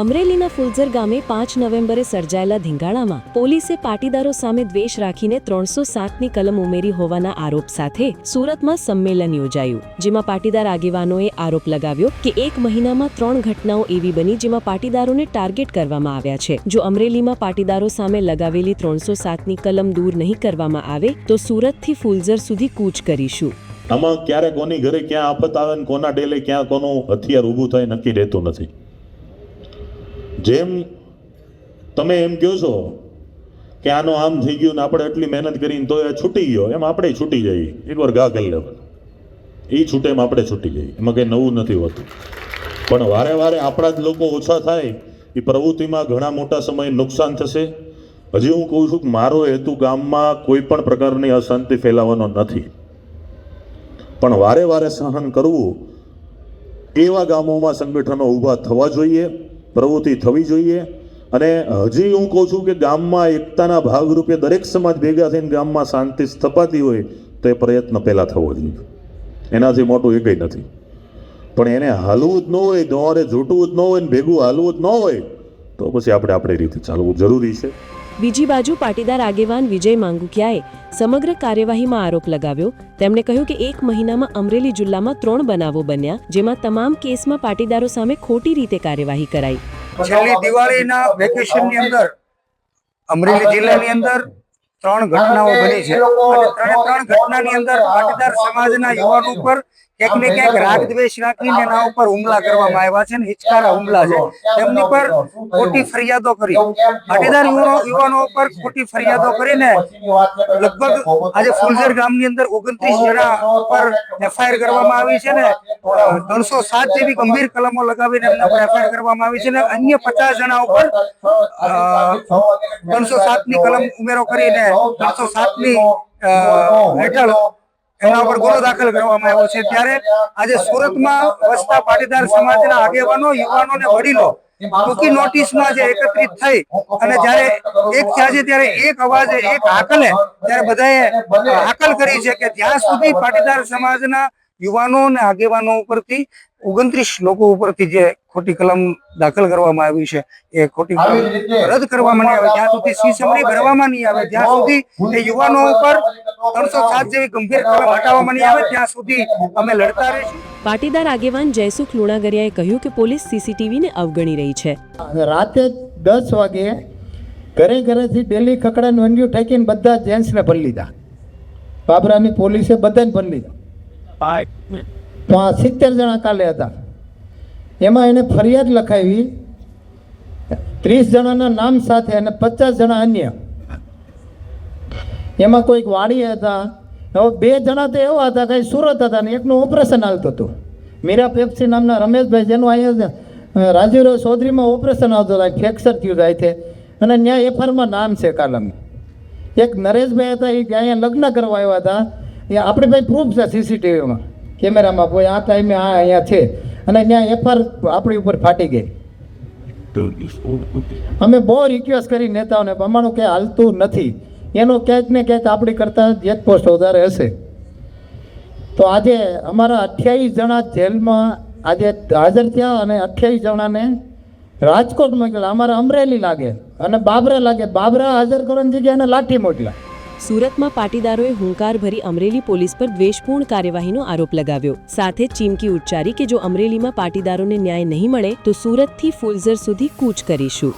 અમરેલીના ફુલઝર ગામે પાંચ નવેમ્બરે સર્જાયેલા ધીંગાણામાં પોલીસે પાટીદારો સામે દ્વેષ રાખીને ત્રણસો સાતની કલમ ઉમેરી હોવાના આરોપ સાથે સુરતમાં સંમેલન યોજાયું, જેમાં પાટીદાર આગેવાનોએ આરોપ લગાવ્યો કે એક મહિનામાં ત્રણ ઘટનાઓ એવી બની જેમાં પાટીદારોને ટાર્ગેટ કરવામાં આવ્યા છે. જો અમરેલીમાં પાટીદારો સામે લગાવેલી ત્રણસો સાતની કલમ દૂર નહીં કરવામાં આવે, તો સુરતથી ફુલઝર સુધી કૂચ કરીશું. આમાં ક્યારે કોની ઘરે ક્યાં આફત આવે કોના ડેલે ક્યાં કોનું હથિયાર ઊભું થાય નક્કી રહેતું નથી. જેમ તમે એમ કહો છો કે આનો આમ થઈ ગયું ને આપણે એટલી મહેનત કરીને તો એ છૂટી ગયો. એમ આપણે છૂટી જઈએ. એકવાર ઘા કરી લેવાનું. એ છૂટે એમ આપણે છૂટી જઈએ. એમાં કંઈ નવું નથી હોતું. પણ વારે વારે આપણા જ લોકો ઓછા થાય. એ પ્રવૃત્તિમાં ઘણા મોટા સમયે નુકસાન થશે. હજી હું કહું છું કે મારો હેતુ ગામમાં કોઈ પણ પ્રકારની અશાંતિ ફેલાવવાનો નથી. પણ વારે વારે સહન કરવું એવા ગામોમાં સંગઠનો ઊભા થવા જોઈએ. પ્રવૃત્તિ થવી જોઈએ. અને હજી હું કહું છું કે ગામમાં એકતાના ભાગરૂપે દરેક સમાજ ભેગા થઈને ગામમાં શાંતિ સ્થપાતી હોય તો એ પ્રયત્ન પહેલાં થવો જોઈએ. એનાથી મોટું એ કંઈ નથી. પણ એને હાલવું જ ન હોય દોરે જૂટવું જ ન હોય ને ભેગું હાલવું જ ન હોય તો પછી આપણે આપણી રીતે ચાલવું જરૂરી છે. બીજી બાજુ પાટીદાર આગેવાન વિજય માંગુકિયાએ સમગ્ર કાર્યવાહીમાં આરોપ લગાવ્યો. તેમણે કહ્યું કે એક મહિનામાં અમરેલી જિલ્લામાં ત્રણ બનાવો બન્યા, જેમાં તમામ કેસમાં પાટીદારો સામે ખોટી રીતે કાર્યવાહી કરાઈ. છેલ્લી દિવાળીના વેકેશનની અંદર, અમરેલી જિલ્લાની અંદર ત્રણ ઘટનાઓ બની છે. અને ત્રણે ત્રણ ઘટનાની અંદર પાટીદાર સમાજના યુવાનો ઉપર ક્યાંક ને ક્યાંક રાગ દ્વેષ રાખીને એના ઉપર હુમલા કરવામાં આવ્યા છે ને હિચકારા હુમલા છે. તેમની પર ખોટી ફરિયાદો કરી. પાટીદાર યુવાનો ઉપર ખોટી ફરિયાદો કરીને લગભગ આજે ફુલઝર ગામની અંદર ઓગણત્રીસ જણા ઉપર એફઆઈઆર કરવામાં આવી છે ને ત્રણસો સાત જેવી ગંભીર કલમો લગાવીને એમના પર એફઆઈઆર કરવામાં આવી છે ને અન્ય પચાસ જણા ઉપર ત્રણસો સાતની કલમ ઉમેરો કરીને ત્રણસો સાતની હેઠળ એમના ઉપર ગુનો દાખલ કરવામાં આવ્યો છે. ત્યારે આજે સુરતમાં વસતા પાટીદાર સમાજના આગેવાનો, યુવાનો ને વડીલો ટૂંકી નોટિસમાં જે એકત્રિત થઈ અને જ્યારે એક થયા ત્યારે એક અવાજે એક હાકલે ત્યારે બધાએ હાકલ કરી છે કે જ્યાં સુધી પાટીદાર સમાજના યુવાનો અને આગેવાનો ઉપરથી ઓગણત્રીસ લોકો ઉપરથી જે ખોટી કલમ દાખલ કરવામાં આવી છે. એ ખોટી કલમ રદ કરવામાં નહીં આવે. જ્યાં સુધી સી સમરી ભરવામાં નહીં આવે જ્યાં સુધી એ યુવાનો ઉપર ત્રણસો સાત જેવી ગંભીર કલમ હટાવવામાં નહીં આવે ત્યાં સુધી અમે લડતા રહીશું. પાટીદાર આગેવાન જયસુખ લુણાગરિયાએ કહ્યું કે પોલીસ સીસીટીવીને અવગણી રહી છે. રાતે દસ વાગે ઘરે ઘરેથી ડેલી ખકડા વંડિયું ઠેકીને બધા જેન્ટ્સને ભરી લીધા. બાબરાની પોલીસે બધાને ભરી લીધા. તો આ સિત્તેર જણા કાલે હતા. એમાં એને ફરિયાદ લખાવી. ત્રીસ જણાના નામ સાથે અને પચાસ જણા અન્ય. એમાં કોઈક વાડી હતા. હવે બે જણા તો એવા હતા કંઈ સુરત હતા ને એકનું ઓપરેશન હાલતું હતું. મીરા પેપ્સી નામના રમેશભાઈ જેનું અહીંયા રાજીવરાવ ચૌધરીમાં ઓપરેશન આવતું હતું, ફ્રેક્ચર થયું જાય છે અને ત્યાં એફઆરમાં નામ છે કાલમ. એક નરેશભાઈ હતા, એ અહીંયા લગ્ન કરવા આવ્યા હતા. એ આપણે ભાઈ પ્રૂફ છે સીસીટીવીમાં. કેમેરામાં કોઈ આ ટાઈમે આ અહીંયા છે. અને ત્યાં એફઆર આપણી ઉપર ફાટી ગઈ. અમે બહુ રિક્વેસ્ટ કરી નેતાઓને અમારું ક્યાંય હાલતું નથી. એનો ક્યાંક ને ક્યાંક આપણી કરતાં જેત પોસ્ટ વધારે હશે. તો આજે અમારા અઠ્યાવીસ જણા જેલમાં આજે હાજર થયા અને અઠ્યાવીસ જણાને રાજકોટ મોકલ્યા અમારે અમરેલી લાગે અને બાબરા લાગે. બાબરા હાજર કરવાની જગ્યાએ લાઠી મોકલ્યા સુરતમાં પાટીદારોએ હુંકાર ભરી અમરેલી પોલીસ પર દ્વેષપૂર્ણ કાર્યવાહીનો આરોપ લગાવ્યો. સાથે ચીમકી ઉચ્ચારી કે જો અમરેલીમાં પાટીદારોને ન્યાય નહીં મળે, તો સુરતથી ફુલઝર સુધી કૂચ કરીશું.